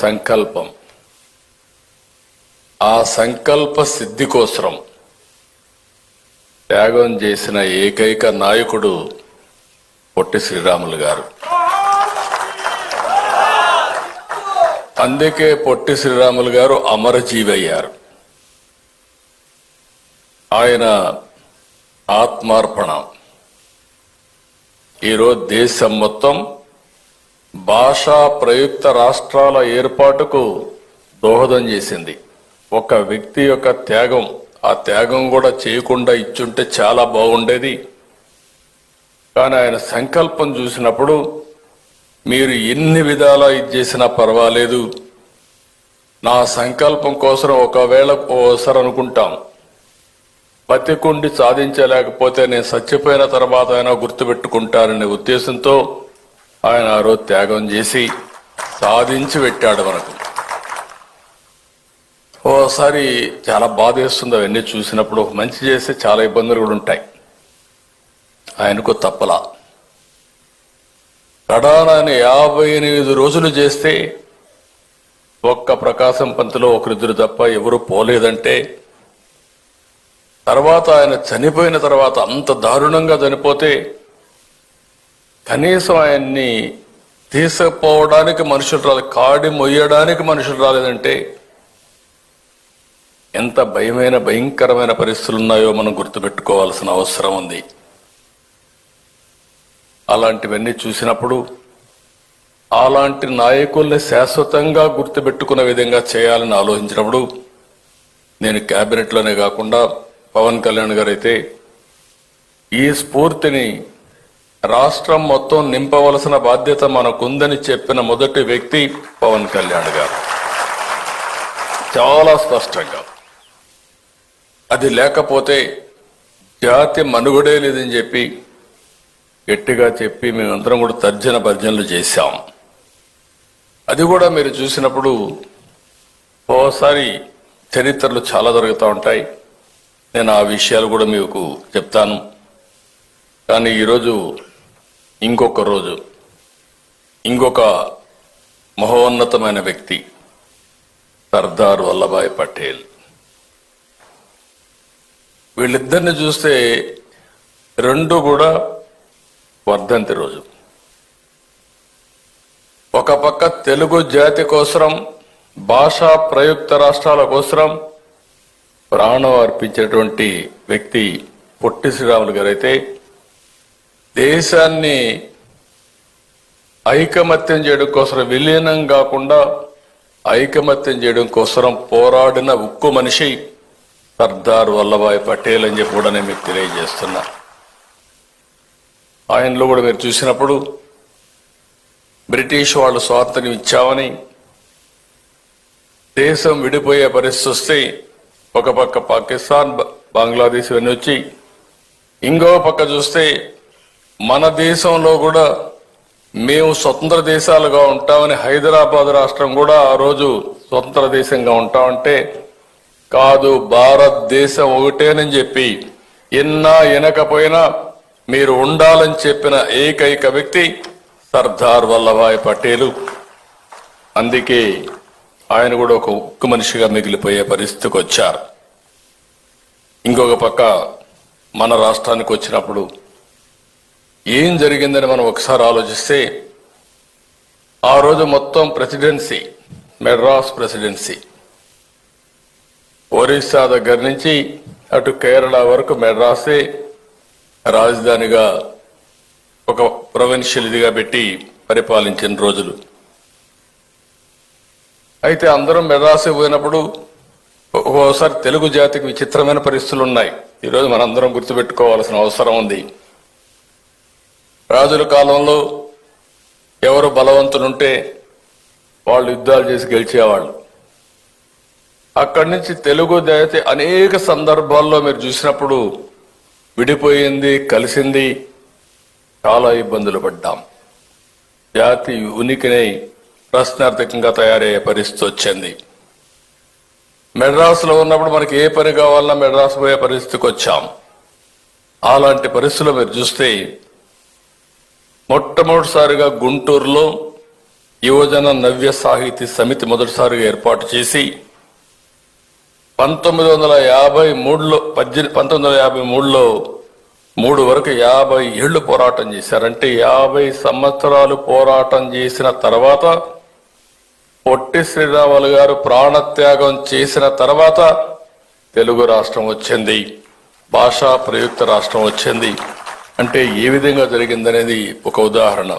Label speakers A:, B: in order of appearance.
A: సంకల్పం. ఆ సంకల్ప సిద్ధి కోసరం త్యాగం చేసిన ఏకైక నాయకుడు పొట్టి శ్రీరాములు గారు. అందుకే పొట్టి శ్రీరాములు గారు అమరజీవి అయ్యారు ఆయన ఆత్మార్పణ. ఈరోజు దేశం మొత్తం భాషా ప్రయుక్త రాష్ట్రాల ఏర్పాటుకు దోహదం చేసింది. ఒక వ్యక్తి యొక్క త్యాగం ఆ త్యాగం కూడా చేయకుండా ఇచ్చుంటే చాలా బాగుండేది. కానీ ఆయన సంకల్పం చూసినప్పుడు మీరు ఎన్ని విధాలా ఇది చేసినా పర్వాలేదు. నా సంకల్పం కోసం ఒకవేళ ఓసారి అనుకుంటాం. బతికుండి సాధించలేకపోతే నేను చచ్చిపోయిన తర్వాత అయినా గుర్తుపెట్టుకుంటారనే ఉద్దేశంతో ఆయన ఆ రోజు త్యాగం చేసి సాధించి పెట్టాడు మనకు. ఓసారి చాలా బాధ వేస్తుంది అవన్నీ చూసినప్పుడు. మంచి చేస్తే చాలా ఇబ్బందులు కూడా ఉంటాయి. ఆయనకు తప్పలా. కడానాన్ని యాభై ఎనిమిది రోజులు చేస్తే ఒక్క ప్రకాశం పంతులో ఒకరిద్దరు తప్ప ఎవరు పోలేదంటే తర్వాత ఆయన చనిపోయిన తర్వాత అంత దారుణంగా చనిపోతే కనీసం ఆయన్ని తీసుకుపోవడానికి మనుషులు రాలేదు కాడి మొయ్యడానికి మనుషులు రాలేదంటే ఎంత భయమైన భయంకరమైన పరిస్థితులు ఉన్నాయో మనం గుర్తుపెట్టుకోవాల్సిన అవసరం ఉంది. అలాంటివన్నీ చూసినప్పుడు అలాంటి నాయకుల్ని శాశ్వతంగా గుర్తుపెట్టుకునే విధంగా చేయాలని ఆలోచించినప్పుడు నేను క్యాబినెట్లోనే కాకుండా పవన్ కళ్యాణ్ గారు అయితే ఈ స్ఫూర్తిని రాష్ట్రం మొత్తం నింపవలసిన బాధ్యత మనకుందని చెప్పిన మొదటి వ్యక్తి పవన్ కళ్యాణ్ గారు. చాలా స్పష్టంగా. అది లేకపోతే జాతి మనుగడే లేదని చెప్పి గట్టిగా చెప్పి మేమందరం కూడా తర్జన భర్జనలు చేశాం. అది కూడా మీరు చూసినప్పుడు ఓసారి చరిత్రలు చాలా జరుగుతూ ఉంటాయి. నేను ఆ విషయాలు కూడా మీకు చెప్తాను. కానీ ఈరోజు ఇంకొక రోజు ఇంకొక మహోన్నతమైన వ్యక్తి సర్దార్ వల్లభాయ్ పటేల్. వీళ్ళిద్దరిని చూస్తే రెండు కూడా వర్ధంతి రోజు. ఒక పక్క తెలుగు జాతి కోసరం భాషా ప్రయుక్త రాష్ట్రాల కోసరం ప్రాణం అర్పించేటువంటి వ్యక్తి పొట్టి శ్రీరాములు గారైతే దేశాన్ని ఐకమత్యం చేయడం కోసం విలీనం కాకుండా ఐకమత్యం చేయడం కోసం పోరాడిన ఉక్కు మనిషి సర్దార్ వల్లభాయ్ పటేల్ అని చెప్పి కూడా నేను మీకు తెలియజేస్తున్నా. ఆయనలో కూడా మీరు చూసినప్పుడు బ్రిటిష్ వాళ్ళు స్వాతంత్ర్యం ఇచ్చామని దేశం విడిపోయే పరిస్థితి వస్తే ఒక పక్క పాకిస్తాన్ బంగ్లాదేశ్ ఇవన్నీ వచ్చి ఇంకో పక్క చూస్తే మన దేశంలో కూడా మేము స్వతంత్ర దేశాలుగా ఉంటామని హైదరాబాద్ రాష్ట్రం కూడా ఆ రోజు స్వతంత్ర దేశంగా ఉంటామంటే కాదు భారతదేశం ఒకటేనని చెప్పి ఎన్నా ఎనకపోయినా మీరు ఉండాలని చెప్పిన ఏకైక వ్యక్తి సర్దార్ వల్లభాయ్ పటేలు. అందుకే ఆయన కూడా ఒక ఉక్కు మనిషిగా మిగిలిపోయే పరిస్థితికి వచ్చారు. ఇంకొక పక్క మన రాష్ట్రానికి వచ్చినప్పుడు ఏం జరిగిందని మనం ఒకసారి ఆలోచిస్తే ఆ రోజు మొత్తం ప్రెసిడెన్సీ మెడ్రాస్ ప్రెసిడెన్సీ ఒరిస్సా దగ్గర నుంచి అటు కేరళ వరకు మెడ్రాసే రాజధానిగా ఒక ప్రొవిన్షియల్ ఇదిగా పెట్టి పరిపాలించిన రోజులు. అయితే అందరం మెడ్రాసే పోయినప్పుడు ఒక్కోసారి తెలుగు జాతికి విచిత్రమైన పరిస్థితులు ఉన్నాయి. ఈరోజు మనందరం గుర్తుపెట్టుకోవాల్సిన అవసరం ఉంది. రాజుల కాలంలో ఎవరు బలవంతులుంటే వాళ్ళు యుద్ధాలు చేసి గెలిచేవాళ్ళు. అక్కడి నుంచి తెలుగు జాతి అనేక సందర్భాల్లో మీరు చూసినప్పుడు విడిపోయింది కలిసింది చాలా ఇబ్బందులు పడ్డాం. జాతి ఉనికిని ప్రశ్నార్థకంగా తయారయ్యే పరిస్థితి వచ్చింది. మెడ్రాస్లో ఉన్నప్పుడు మనకి ఏ పని కావాలన్నా మెడ్రాస్ పోయే పరిస్థితికి వచ్చాం. అలాంటి పరిస్థితులు మీరు చూస్తే మొట్టమొదటిసారిగా గుంటూరులో యువజన నవ్య సాహితీ సమితి మొదటిసారిగా ఏర్పాటు చేసి పంతొమ్మిది వందల యాభై మూడులో పద్దెనిమిది పంతొమ్మిది వందల యాభై మూడులో మూడు వరకు యాభై ఏళ్ళు పోరాటం చేశారంటే యాభై సంవత్సరాలు పోరాటం చేసిన తర్వాత పొట్టి శ్రీరాములు గారు ప్రాణత్యాగం చేసిన తర్వాత తెలుగు రాష్ట్రం వచ్చింది. భాషా ప్రయుక్త రాష్ట్రం వచ్చింది. అంటే ఏ విధంగా జరిగిందనేది ఒక ఉదాహరణ.